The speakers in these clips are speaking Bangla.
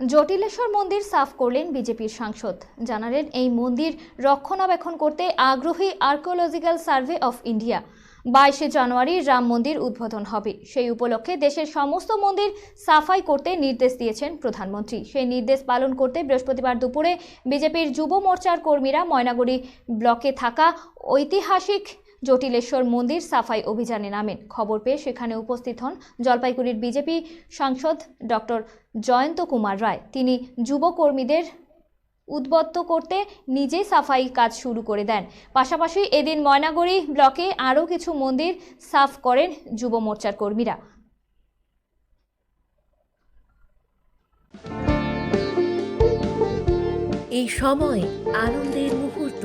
জটিলেশ্বর মন্দির সাফ করলেন বিজেপির সাংসদ। জানালেন, এই মন্দির রক্ষণাবেক্ষণ করতে আগ্রহী আর্কিওলজিক্যাল সার্ভে অফ ইন্ডিয়া। বাইশে জানুয়ারি রাম মন্দির উদ্বোধন হবে। সেই উপলক্ষে দেশের সমস্ত মন্দির সাফাই করতে নির্দেশ দিয়েছেন প্রধানমন্ত্রী। সেই নির্দেশ পালন করতে বৃহস্পতিবার দুপুরে বিজেপির যুব মোর্চার কর্মীরা ময়নাগুড়ি ব্লকে থাকা ঐতিহাসিক জটিলেশ্বর মন্দির সাফাই অভিযানে নামেন। খবর পেয়ে সেখানে উপস্থিত হন জলপাইগুড়ির বিজেপি সাংসদ ডক্টর জয়ন্ত কুমার রায়। তিনি যুব কর্মীদের উদ্বুদ্ধ করতে নিজেই সাফাই কাজ শুরু করে দেন। পাশাপাশি এদিন ময়নাগুড়ি ব্লকে আরও কিছু মন্দির সাফ করেন যুব মোর্চার কর্মীরা। এই সময় আনন্দের মুহূর্ত।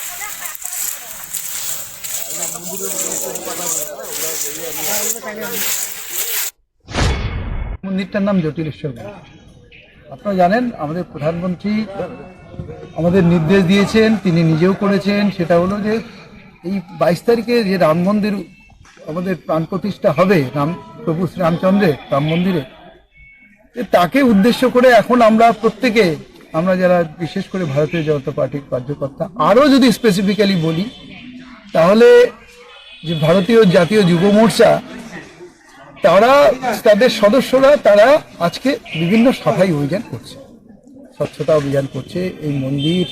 মন্দিরটার নাম জটিলেশ্বর আপনারা জানেন, আমাদের প্রধানমন্ত্রী আমাদের নির্দেশ দিয়েছেন, তিনি নিজেও করেছেন, সেটা হলো যে এই বাইশ তারিখে যে রাম মন্দির আমাদের প্রাণ প্রতিষ্ঠা হবে, রাম প্রভু শ্রীরামচন্দ্রের রাম মন্দিরে তাকে উদ্দেশ্য করে এখন আমরা প্রত্যেকে, আমরা যারা বিশেষ করে ভারতীয় জনতা পার্টির কার্যকর্তা, আরও যদি স্পেসিফিক্যালি বলি তাহলে যে ভারতীয় জাতীয় যুব মোর্চা, তারা, তাদের সদস্যরা, তারা আজকে বিভিন্ন সাফাই অভিযান করছে। স্বচ্ছতা অভিযান করছে, এই মন্দির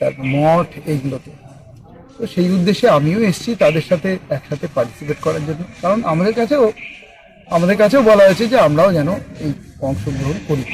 তারপর মঠ, এইগুলোতে। তো সেই উদ্দেশ্যে আমিও এসেছি তাদের সাথে একসাথে পার্টিসিপেট করার জন্য। কারণ আমাদের কাছেও আমাদের কাছেও বলা হয়েছে যে আমরাও যেন এই অংশগ্রহণ করি।